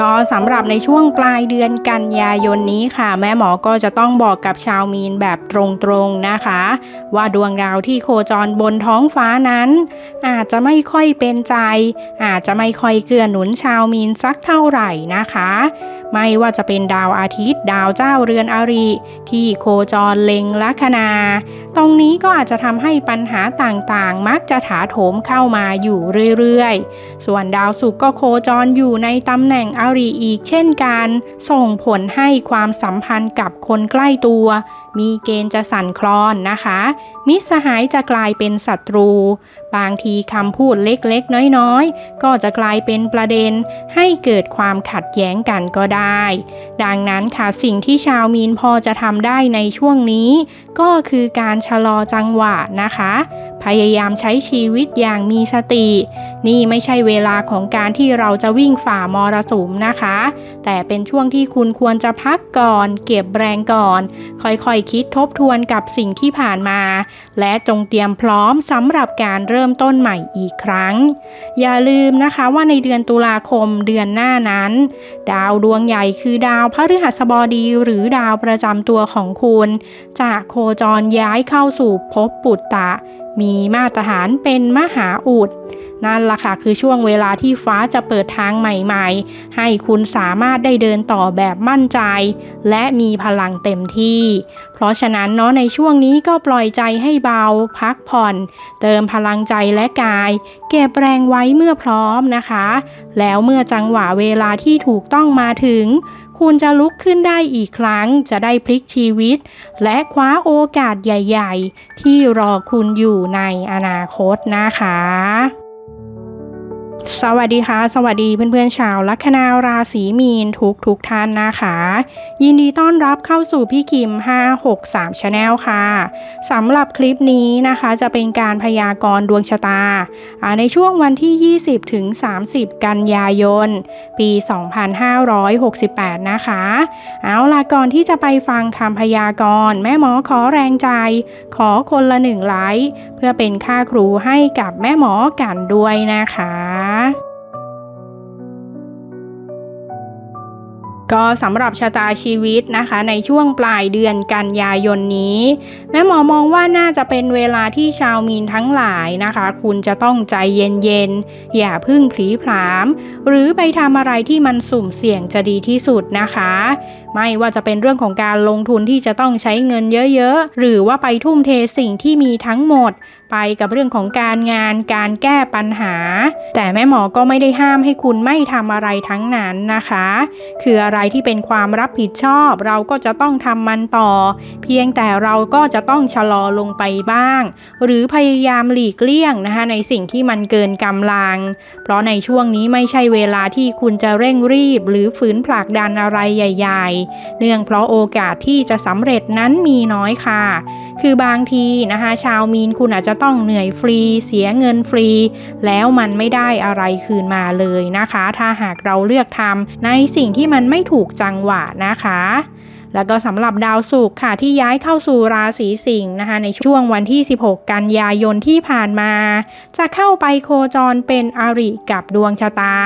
ก็สำหรับในช่วงปลายเดือนกันยายนนี้ค่ะ แม่หมอก็จะต้องบอกกับชาวมีนแบบตรงๆนะคะ ว่าดวงดาวที่โคจรบนท้องฟ้านั้น อาจจะไม่ค่อยเป็นใจ อาจจะไม่ค่อยเกื้อหนุนชาวมีนสักเท่าไหร่นะคะ ไม่ว่าจะเป็นดาวอาทิตย์ ดาวเจ้าเรือนอริ ที่โคจรเล็งลัคนา ตรงนี้ก็อาจจะทำให้ปัญหาต่างๆ มักจะถาโถมเข้ามาอยู่เรื่อยๆ ส่วนดาวศุกร์ก็โคจรอยู่ในตำแหน่งอริอีกเช่นกัน ส่งผลให้ความสัมพันธ์กับคนใกล้ตัว มีเกณฑ์จะสั่นคลอนนะคะ มิตรสหายจะกลายเป็นศัตรู บางทีคำพูดเล็กๆ น้อยๆ ก็จะกลายเป็นประเด็น ให้เกิดความขัดแย้งกันก็ได้ ดังนั้นค่ะสิ่งที่ชาวมีนพอจะทำได้ในช่วงนี้ ก็คือการชะลอจังหวะนะคะ พยายามใช้ชีวิตอย่างมีสติ นี่ไม่ใช่เวลาของการที่เราจะวิ่งฝ่ามรสุมนะคะ แต่เป็นช่วงที่คุณควรจะพักก่อน เก็บแรงก่อน ค่อยๆคิดทบทวนกับสิ่งที่ผ่านมา และจงเตรียมพร้อมสำหรับการเริ่มต้นใหม่อีกครั้ง อย่าลืมนะคะว่าในเดือนตุลาคมเดือนหน้านั้น ดาวดวงใหญ่คือดาวพฤหัสบดีหรือดาวประจำตัวของคุณจะโคจรย้ายเข้าสู่ภพปุตตะ มีมาตรฐานเป็นมหาอุด นั่นล่ะค่ะคือช่วงเวลาที่ฟ้าจะเปิดทางใหม่ๆ ให้คุณสามารถได้เดินต่อแบบมั่นใจ และมีพลังเต็มที่ เพราะฉะนั้นเนาะในช่วงนี้ก็ปล่อยใจให้เบา พักผ่อน เติมพลังใจและกาย เก็บแรงไว้เมื่อพร้อมนะคะ แล้วเมื่อจังหวะเวลาที่ถูกต้องมาถึงคุณจะลุกขึ้นได้อีกครั้งจะได้พลิกชีวิต และคว้าโอกาสใหญ่ ๆ ที่รอคุณอยู่ในอนาคตนะคะ สวัสดีค่ะ สวัสดีเพื่อนๆชาวลัคนาราศีมีนทุกทุกท่านนะคะ ยินดีต้อนรับเข้าสู่พี่กิม 563 Channel ค่ะสำหรับคลิปนี้นะคะจะเป็นการพยากรณ์ดวงชะตาอ่าในช่วงวันที่ 20 ถึง 30 กันยายน ปี 2568 นะคะ เอาล่ะก่อนที่จะไปฟังคำพยากรณ์แม่หมอขอแรงใจ ขอคนละหนึ่งไลค์เพื่อเป็นค่าครูให้กับแม่หมอกันด้วยนะคะก็สำหรับชะตาชีวิตนะคะ ในช่วงปลายเดือนกันยายนนี้ แม่หมอมองว่าน่าจะเป็นเวลาที่ชาวมีนทั้งหลายนะคะ คุณจะต้องใจเย็นๆ อย่าพึ่งผลีผลาม หรือไปทำอะไรที่มันสุ่มเสี่ยงจะดีที่สุดนะคะ ไม่ว่าจะเป็นเรื่องของการลงทุนที่จะต้องใช้เงินเยอะๆ หรือว่าไปทุ่มเทสิ่งที่มีทั้งหมด ไปกับเรื่องของการงานการแก้ปัญหา แต่แม่หมอก็ไม่ได้ห้ามให้คุณไม่ทำอะไรทั้งนั้นนะคะ คืออะไรที่เป็นความรับผิดชอบ เราก็จะต้องทำมันต่อ เพียงแต่เราก็จะต้องชะลอลงไปบ้าง หรือพยายามหลีกเลี่ยงนะคะในสิ่งที่มันเกินกำลัง เพราะในช่วงนี้ไม่ใช่เวลาที่คุณจะเร่งรีบ หรือฝืนผลักดันอะไรใหญ่ ๆเนื่องเพราะโอกาสที่จะสำเร็จนั้นมีน้อยค่ะ คือบางทีนะคะ ชาวมีนคุณอาจจะต้องเหนื่อยฟรี เสียเงินฟรี แล้วมันไม่ได้อะไรคืนมาเลยนะคะ ถ้าหากเราเลือกทำในสิ่งที่มันไม่ถูกจังหวะนะคะ แล้วก็สำหรับดาวศุกร์ค่ะที่ย้ายเข้าสู่ราศีสิงห์นะคะ ในช่วงวันที่ 16 กันยายนที่ผ่านมา จะเข้าไปโคจรเป็นอริกับดวงชะตา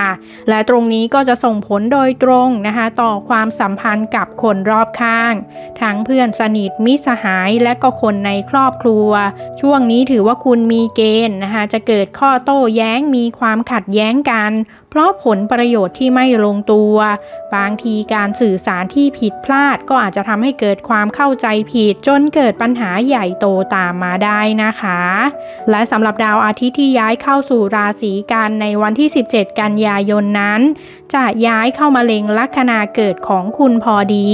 และตรงนี้ก็จะส่งผลโดยตรงนะคะ ต่อความสัมพันธ์กับคนรอบข้าง ทั้งเพื่อนสนิทมิสหายและก็คนในครอบครัว ช่วงนี้ถือว่าคุณมีเกณฑ์นะคะจะเกิดข้อโต้แย้งมีความขัดแย้งกัน เพราะผลประโยชน์ที่ไม่ลงตัว บางทีการสื่อสารที่ผิดพลาดก็อาจจะทำให้เกิดความเข้าใจผิดจนเกิดปัญหาใหญ่โตตามมาได้นะคะ และสำหรับดาวอาทิตย์ที่ย้ายเข้าสู่ราศีกันในวันที่ 17 กันยายนนั้น จะย้ายเข้ามาเล็งลัคนาเกิดของคุณพอดี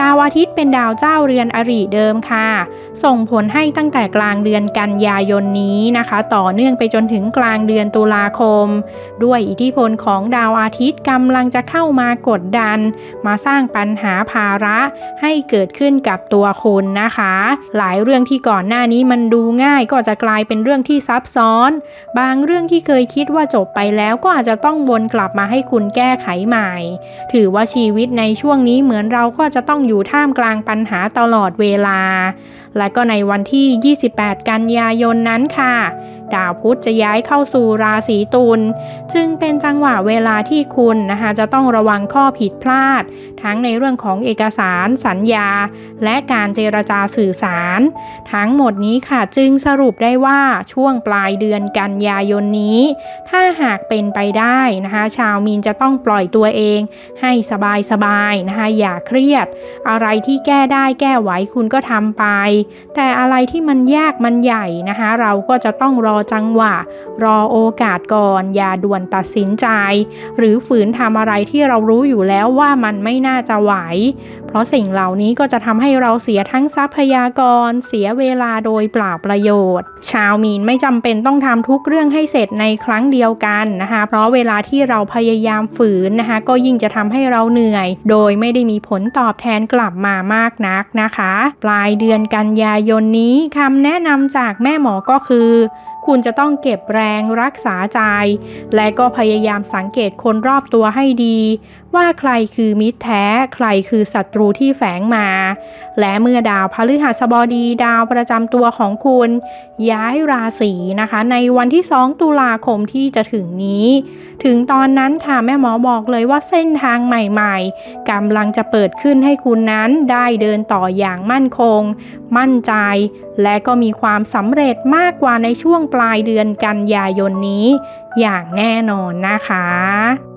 ดาวอาทิตย์เป็นดาวเจ้าเรือนอริเดิมค่ะ ส่งผลให้ตั้งแต่กลางเดือนกันยายนนี้นะคะ ต่อเนื่องไปจนถึงกลางเดือนตุลาคม ด้วยอิทธิพลของดาวอาทิตย์กำลังจะเข้ามากดดัน มาสร้างปัญหาภาระให้เกิดขึ้นกับตัวคุณนะคะ หลายเรื่องที่ก่อนหน้านี้มันดูง่ายก็จะกลายเป็นเรื่องที่ซับซ้อน บางเรื่องที่เคยคิดว่าจบไปแล้วก็อาจจะต้องวนกลับมาให้คุณแก้ไขใหม่ ถือว่าชีวิตในช่วงนี้เหมือนเราก็จะต้องอยู่ท่ามกลางปัญหาตลอดเวลา และก็ในวันที่ 28 กันยายนนั้นค่ะดาวพุธจะย้ายเข้าสู่ราศีตุล จึงเป็นจังหวะเวลาที่คุณนะคะ จะต้องระวังข้อผิดพลาด ทั้งในเรื่องของเอกสาร สัญญา และการเจรจาสื่อสาร ทั้งหมดนี้ค่ะจึงสรุปได้ว่าช่วงปลายเดือนกันยายนนี้ ถ้าหากเป็นไปได้นะคะ ชาวมีนจะต้องปล่อยตัวเอง ให้สบายสบายๆนะคะอย่าเครียด อะไรที่แก้ได้แก้ไหวคุณก็ทำไป แต่อะไรที่มันยากมันใหญ่นะคะ เราก็จะต้องรอจังหวะ รอโอกาสก่อน อย่าด่วนตัดสินใจ หรือฝืนทำอะไรที่เรารู้อยู่แล้วว่ามันไม่น่าจะไหว เพราะสิ่งเหล่านี้ก็จะทำให้เราเสียทั้งทรัพยากร เสียเวลาโดยเปล่าประโยชน์ ชาวมีนไม่จำเป็นต้องทำทุกเรื่องให้เสร็จในครั้งเดียวกันนะคะ เพราะเวลาที่เราพยายามฝืนนะคะ ก็ยิ่งจะทำให้เราเหนื่อย โดยไม่ได้มีผลตอบแทนกลับมามากนักนะคะ ปลายเดือนกันยายนนี้คำแนะนำจากแม่หมอก็คือ คุณจะต้องเก็บแรงรักษาใจ และก็พยายามสังเกตคนรอบตัวให้ดี ว่าใครคือมิตรแท้ ใครคือศัตรูที่แฝงมา และเมื่อดาวพฤหัสบดีดาวประจำตัวของคุณ ย้ายราศีนะคะ ในวันที่ 2 ตุลาคมที่จะถึงนี้ ถึงตอนนั้นค่ะแม่หมอบอกเลยว่าเส้นทางใหม่ๆกำลังจะเปิดขึ้นให้คุณนั้นได้เดินต่ออย่างมั่นคง มั่นใจ และก็มีความสำเร็จมากกว่าในช่วงปลายเดือนกันยายนนี้ อย่างแน่นอนนะคะ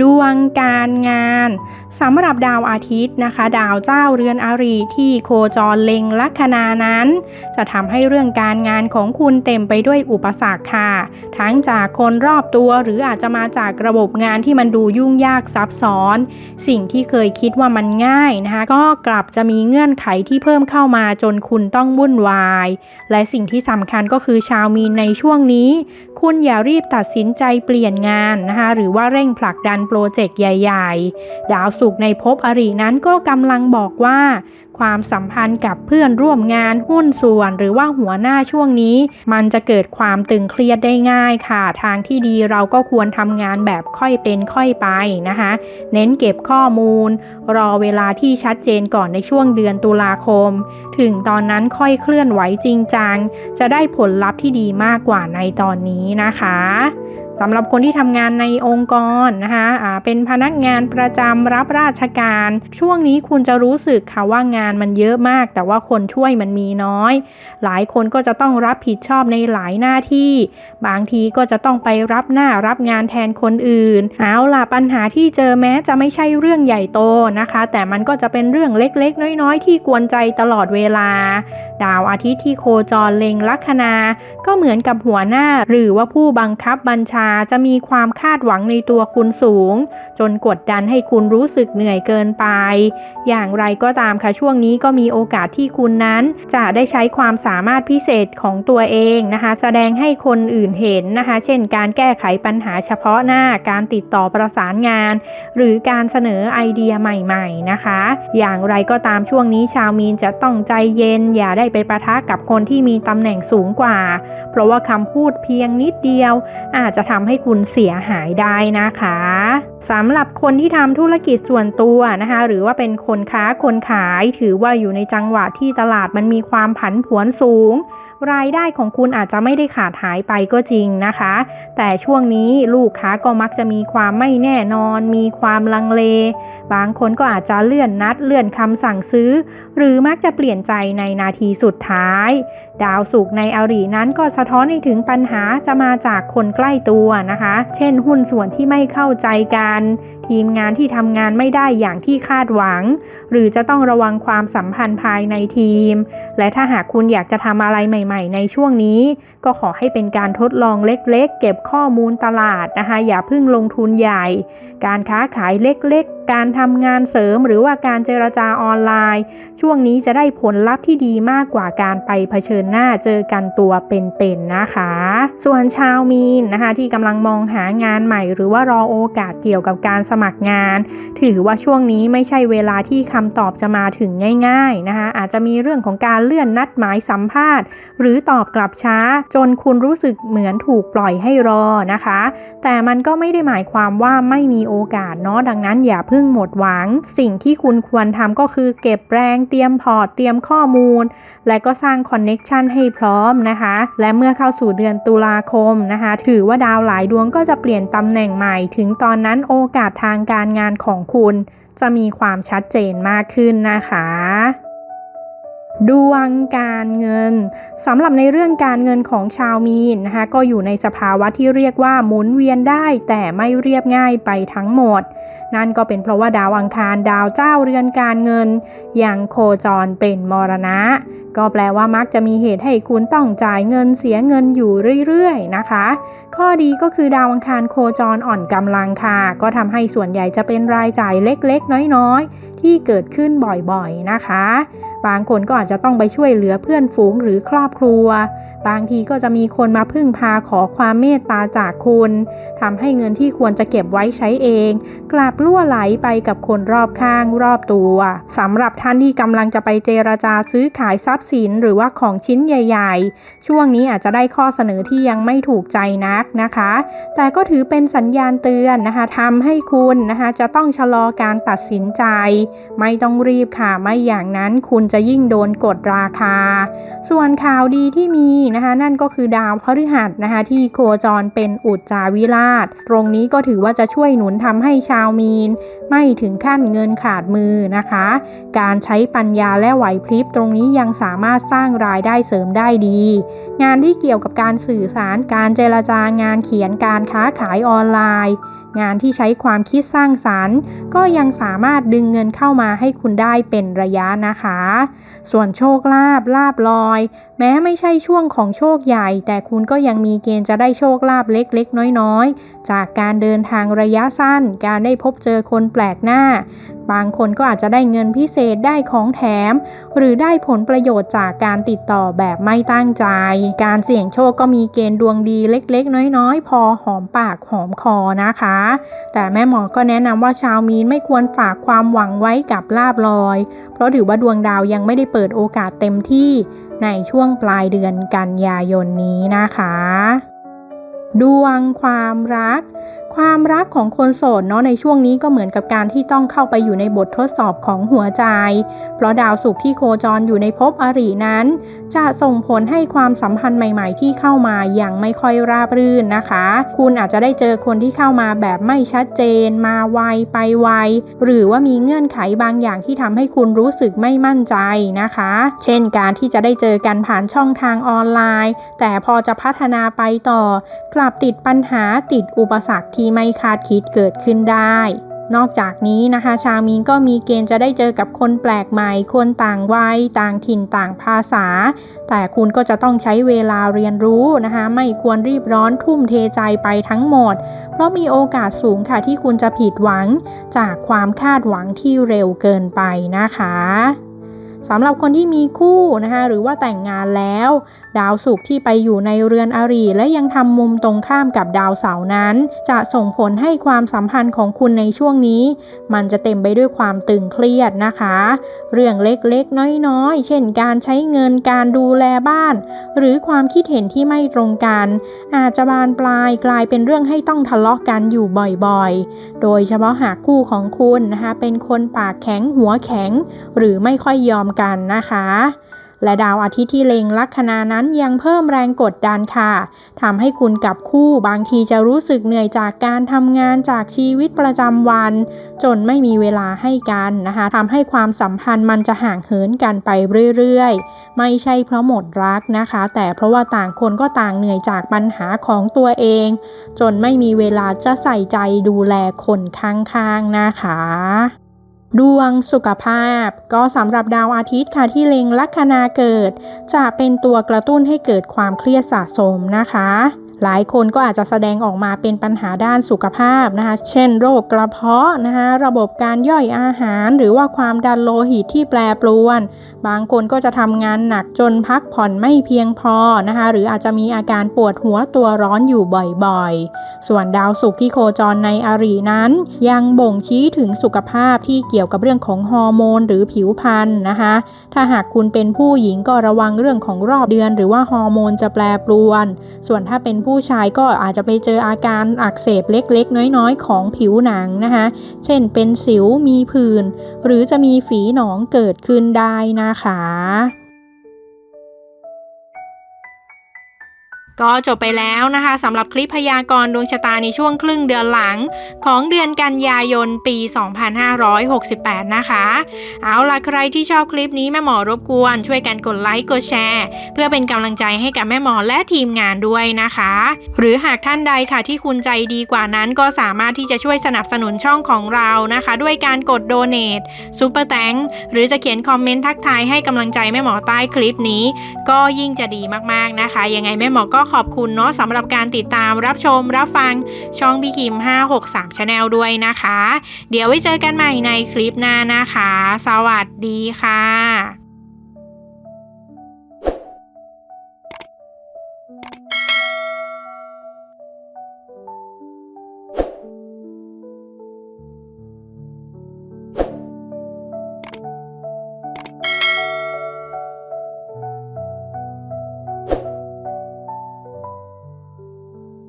ดวงการงานสำหรับดาวอาทิตย์นะคะ ดาวเจ้าเรือนอารีที่โคจรเล็งลัคนานั้น จะทำให้เรื่องการงานของคุณเต็มไปด้วยอุปสรรคค่ะ ทั้งจากคนรอบตัวหรืออาจจะมาจากระบบงานที่มันดูยุ่งยากซับซ้อน สิ่งที่เคยคิดว่ามันง่ายนะคะ ก็กลับจะมีเงื่อนไขที่เพิ่มเข้ามาจนคุณต้องวุ่นวาย และสิ่งที่สำคัญก็คือชาวมีนในช่วงนี้ คุณอย่ารีบตัดสินใจเปลี่ยนงานนะคะหรือว่าเร่งผลักดันโปรเจกต์ใหญ่ ๆ ดาวศุกร์ในภพอรินั้นก็กำลังบอกว่า ความสัมพันธ์กับเพื่อนร่วมงานหุ้นส่วน หรือว่าหัวหน้าช่วงนี้ มันจะเกิดความตึงเครียดได้ง่ายค่ะ ทางที่ดีเราก็ควรทำงานแบบค่อยเป็นค่อยไปนะคะ เน้นเก็บข้อมูล รอเวลาที่ชัดเจนก่อนในช่วงเดือนตุลาคม ถึงตอนนั้นค่อยเคลื่อนไหวจริงจังจะได้ผลลัพธ์ที่ดีมากกว่าในตอนนี้นะคะ สำหรับคนที่ทำงานในองค์กรนะคะอ่าเป็นพนักงานประจำรับราชการ ช่วงนี้คุณจะรู้สึกค่ะว่างานมันเยอะมาก แต่ว่าคนช่วยมันมีน้อย หลายคนก็จะต้องรับผิดชอบในหลายหน้าที่ บางทีก็จะต้องไปรับหน้ารับงานแทนคนอื่น เอาล่ะปัญหาที่เจอแม้จะไม่ใช่เรื่องใหญ่โตนะคะ แต่มันก็จะเป็นเรื่องเล็กๆ น้อยๆ ที่กวนใจตลอดเวลา ดาวอาทิตย์ที่โคจรเล็งลัคนา ก็เหมือนกับหัวหน้าหรือว่าผู้บังคับบัญชาาจะมีความคาดหวังในตัวคุณสูง จนกดดันให้คุณรู้สึกเหนื่อยเกินไป อย่างไรก็ตามค่ะช่วงนี้ก็มีโอกาสที่คุณนั้น จะได้ใช้ความสามารถพิเศษของตัวเองนะคะ แสดงให้คนอื่นเห็นนะคะ เช่น การแก้ไขปัญหาเฉพาะหน้าการติดต่อประสานงาน หรือการเสนอไอเดียใหม่ๆนะคะ อย่างไรก็ตามช่วงนี้ชาวมีนจะต้องใจเย็น อย่าได้ไปประทะกับคนที่มีตำแหน่งสูงกว่า เพราะว่าคำพูดเพียงนิดเดียว อาจจะทำให้คุณเสียหายได้นะคะ สำหรับคนที่ทำธุรกิจส่วนตัวนะคะหรือว่าเป็นคนค้าคนขาย ถือว่าอยู่ในจังหวะที่ตลาดมันมีความผันผวนสูง รายได้ของคุณอาจจะไม่ได้ขาดหายไปก็จริงนะคะ แต่ช่วงนี้ลูกค้าก็มักจะมีความไม่แน่นอน มีความลังเล บางคนก็อาจจะเลื่อนนัด เลื่อนคำสั่งซื้อ หรือมักจะเปลี่ยนใจในนาทีสุดท้าย ดาวศุกในอรีนั้นก็สะท้อนให้ถึงปัญหาจะมาจากคนใกล้ตัวนะคะ เช่น หุ้นส่วนที่ไม่เข้าใจกันทีมงานที่ทำงานไม่ได้อย่างที่คาดหวัง หรือจะต้องระวังความสัมพันธ์ภายในทีม และถ้าหากคุณอยากจะทำอะไรใหม่ ๆ ในช่วงนี้ ก็ขอให้เป็นการทดลองเล็กๆ เก็บข้อมูลตลาดนะคะอย่าเพิ่งลงทุนใหญ่ การค้าขายเล็กๆ การทำงานเสริมหรือว่าการเจรจาออนไลน์ ช่วงนี้จะได้ผลลัพธ์ที่ดีมากกว่าการไปเผชิญหน้าเจอกันตัวเป็นๆนะคะ ส่วนชาวมีนนะคะที่กำลังมองหางานใหม่ หรือว่ารอโอกาสเกี่ยวกับการสมัครงาน ถือว่าช่วงนี้ไม่ใช่เวลาที่คำตอบจะมาถึงง่ายๆนะคะอาจจะมีเรื่องของการเลื่อนนัดหมายสัมภาษณ์ หรือตอบกลับช้า จนคุณรู้สึกเหมือนถูกปล่อยให้รอนะคะ แต่มันก็ไม่ได้หมายความว่าไม่มีโอกาสเนาะดังนั้นอย่าเพิ่งหมดหวัง สิ่งที่คุณควรทำก็คือเก็บแรงเตรียมพอร์ตเตรียมข้อมูล และก็สร้างคอนเน็ชันให้พร้อมนะคะ และเมื่อเข้าสู่เดือนตุลาคมนะคะ ถือว่าดาวหลายดวงก็จะเปลี่ยนตำแหน่งใหม่ ถึงตอนนั้นโอกาสทางการงานของคุณ จะมีความชัดเจนมากขึ้นนะคะดวงการเงินสำหรับในเรื่องการเงินของชาวมีนนะคะก็อยู่ในสภาวะที่เรียกว่าหมุนเวียนได้แต่ไม่เรียบง่ายไปทั้งหมด นั่นก็เป็นเพราะว่าดาวอังคารดาวเจ้าเรือนการเงินยังโคจรเป็นมรณะ ก็แปลว่ามักจะมีเหตุให้คุณต้องจ่ายเงินเสียเงินอยู่เรื่อยๆนะคะ ข้อดีก็คือดาวอังคารโคจรอ่อนกำลังค่ะ ก็ทำให้ส่วนใหญ่จะเป็นรายจ่ายเล็กๆ น้อยๆ ที่เกิดขึ้นบ่อยๆนะคะ บางคนก็อาจจะต้องไปช่วยเหลือเพื่อนฝูงหรือครอบครัว บางทีก็จะมีคนมาพึ่งพาขอความเมตตาจากคุณทำให้เงินที่ควรจะเก็บไว้ใช้เอง กลับล่วไหลไปกับคนรอบข้างรอบตัวสำหรับท่านที่กำลังจะไปเจรจาซื้อขายทรัพย์สินหรือว่าของชิ้นใหญ่ ๆ ช่วงนี้อาจจะได้ข้อเสนอที่ยังไม่ถูกใจนักนะคะ แต่ก็ถือเป็นสัญญาณเตือนนะคะทำให้คุณนะคะจะต้องชะลอการตัดสินใจ ไม่ต้องรีบค่ะไม่อย่างนั้นคุณจะยิ่งโดนกดราคา ส่วนข่าวดีที่มีนะคะ นั่นก็คือดาวพฤหัสนะคะที่โคจรเป็นอุจจาวิราช ตรงนี้ก็ถือว่าจะช่วยหนุนทำให้ชาวมีน ไม่ถึงขั้นเงินขาดมือนะคะ การใช้ปัญญาและไหวพริบตรงนี้ยังสาามารถสร้างรายได้เสริมได้ดี งานที่เกี่ยวกับการสื่อสารการเจรจางานเขียนการค้าขายออนไลน์ งานที่ใช้ความคิดสร้างสารรค์ ก็ยังสามารถดึงเงินเข้ามาให้คุณได้เป็นระยะนะคะ ส่วนโชคลาภลาบลอยแม้ไม่ใช่ช่วงของโชคใหญ่ แต่คุณก็ยังมีเกณฑ์จะได้โชคลาภเล็กๆ น้อยๆ จากการเดินทางระยะสั้น การได้พบเจอคนแปลกหน้า บางคนก็อาจจะได้เงินพิเศษได้ของแถม หรือได้ผลประโยชน์จากการติดต่อแบบไม่ตั้งใจ การเสี่ยงโชคก็มีเกณฑ์ดวงดีเล็กๆ น้อยๆ พอหอมปากหอมคอนะคะ แต่แม่หมอก็แนะนำว่าชาวมีนไม่ควรฝากความหวังไว้กับลาบลอย เพราะถือว่าดวงดาวยังไม่ได้เปิดโอกาสเต็มที่ ในช่วงปลายเดือนกันยายนนี้นะคะ ดวงความรัก ความรักของคนโสดเนาะในช่วงนี้ก็เหมือนกับการที่ต้องเข้าไปอยู่ในบททดสอบของหัวใจ เพราะดาวศุกร์ที่โคจรอยู่ในภพอรินั้น จะส่งผลให้ความสัมพันธ์ใหม่ ๆ ที่เข้ามาอยังไม่ค่อยราบรื่นนะคะ คุณอาจจะได้เจอคนที่เข้ามาแบบไม่ชัดเจน มาไวไปไวหรือว่ามีเงื่อนไขบางอย่างที่ทำให้คุณรู้สึกไม่มั่นใจนะคะ เช่นการที่จะได้เจอกันผ่านช่องทางออนไลน์ แต่พอจะพัฒนาไปต่อ กลับติดปัญหาติดอุปสรรคที่ไม่คาดคิดเกิดขึ้นได้ นอกจากนี้นะคะ ชาวมีนก็มีเกณฑ์จะได้เจอกับคนแปลกใหม่ คนต่างวัย ต่างถิ่นต่างภาษา แต่คุณก็จะต้องใช้เวลาเรียนรู้นะคะ ไม่ควรรีบร้อนทุ่มเทใจไปทั้งหมด เพราะมีโอกาสสูงค่ะที่คุณจะผิดหวัง จากความคาดหวังที่เร็วเกินไปนะคะ สำหรับคนที่มีคู่นะคะหรือว่าแต่งงานแล้ว ดาวศุกร์ที่ไปอยู่ในเรือนอริและยังทำมุมตรงข้ามกับดาวเสาร์นั้น จะส่งผลให้ความสัมพันธ์ของคุณในช่วงนี้ มันจะเต็มไปด้วยความตึงเครียดนะคะ เรื่องเล็กๆ น้อยๆ เช่นการใช้เงินการดูแลบ้าน หรือความคิดเห็นที่ไม่ตรงกัน อาจจะบานปลายกลายเป็นเรื่องให้ต้องทะเลาะกันอยู่บ่อยๆ โดยเฉพาะหากคู่ของคุณนะคะเป็นคนปากแข็งหัวแข็ง หรือไม่ค่อยยอมกันนะคะ และดาวอาทิตย์ที่เล็งลัคนานั้นยังเพิ่มแรงกดดันค่ะทำให้คุณกับคู่บางทีจะรู้สึกเหนื่อยจากการทำงานจากชีวิตประจำวัน จนไม่มีเวลาให้กันนะคะทำให้ความสัมพันธ์มันจะห่างเหินกันไปเรื่อยๆ ไม่ใช่เพราะหมดรักนะคะ แต่เพราะว่าต่างคนก็ต่างเหนื่อยจากปัญหาของตัวเอง จนไม่มีเวลาจะใส่ใจดูแลคนข้างๆนะคะ ดวงสุขภาพ ก็สำหรับดาวอาทิตย์ค่ะที่เล็งลัคนาเกิด จะเป็นตัวกระตุ้นให้เกิดความเครียดสะสมนะคะ หลายคนก็อาจจะแสดงออกมาเป็นปัญหาด้านสุขภาพนะคะ เช่น โรคกระเพาะนะคะ ระบบการย่อยอาหาร หรือว่าความดันโลหิตที่แปรปรวน บางคนก็จะทำงานหนักจนพักผ่อนไม่เพียงพอนะคะ หรืออาจจะมีอาการปวดหัวตัวร้อนอยู่บ่อยๆ ส่วนดาวศุกร์ที่โคจรในอารีนั้น ยังบ่งชี้ถึงสุขภาพที่เกี่ยวกับเรื่องของฮอร์โมนหรือผิวพรรณนะคะ ถ้าหากคุณเป็นผู้หญิงก็ระวังเรื่องของรอบเดือน หรือว่าฮอร์โมนจะแปรปรวน ส่วนถ้าเป็นผู้ชายก็อาจจะไปเจออาการอักเสบเล็กๆ น้อยๆ ของผิวหนังนะคะ เช่นเป็นสิวมีผื่นหรือจะมีฝีหนองเกิดขึ้นได้นะคะ ก็จบไปแล้วนะคะสำหรับคลิปพยากรณ์ดวงชะตาในช่วงครึ่งเดือนหลัง ของเดือนกันยายนปี 2568 นะคะ เอาล่ะใครที่ชอบคลิปนี้แม่หมอรบกวนช่วยกันกดไลค์กดแชร์ เพื่อเป็นกำลังใจให้กับแม่หมอและทีมงานด้วยนะคะ หรือหากท่านใดค่ะที่คุณใจดีกว่านั้นก็สามารถที่จะช่วยสนับสนุนช่องของเรานะคะ ด้วยการกดโดเน a t ซูเปอร์แตงหรือจะเขียนคอมเมนต์ทักทายให้กำลังใจแม่หมอใต้คลิปนี้ ก็ยิ่งจะดีมากๆนะคะ ยังไงแม่หมอก็ขอบคุณเนาะสำหรับการติดตามรับชมรับฟังช่องพี่คิม 563 Channel ด้วยนะคะ เดี๋ยวไว้เจอกันใหม่ในคลิปหน้านะคะ สวัสดีค่ะ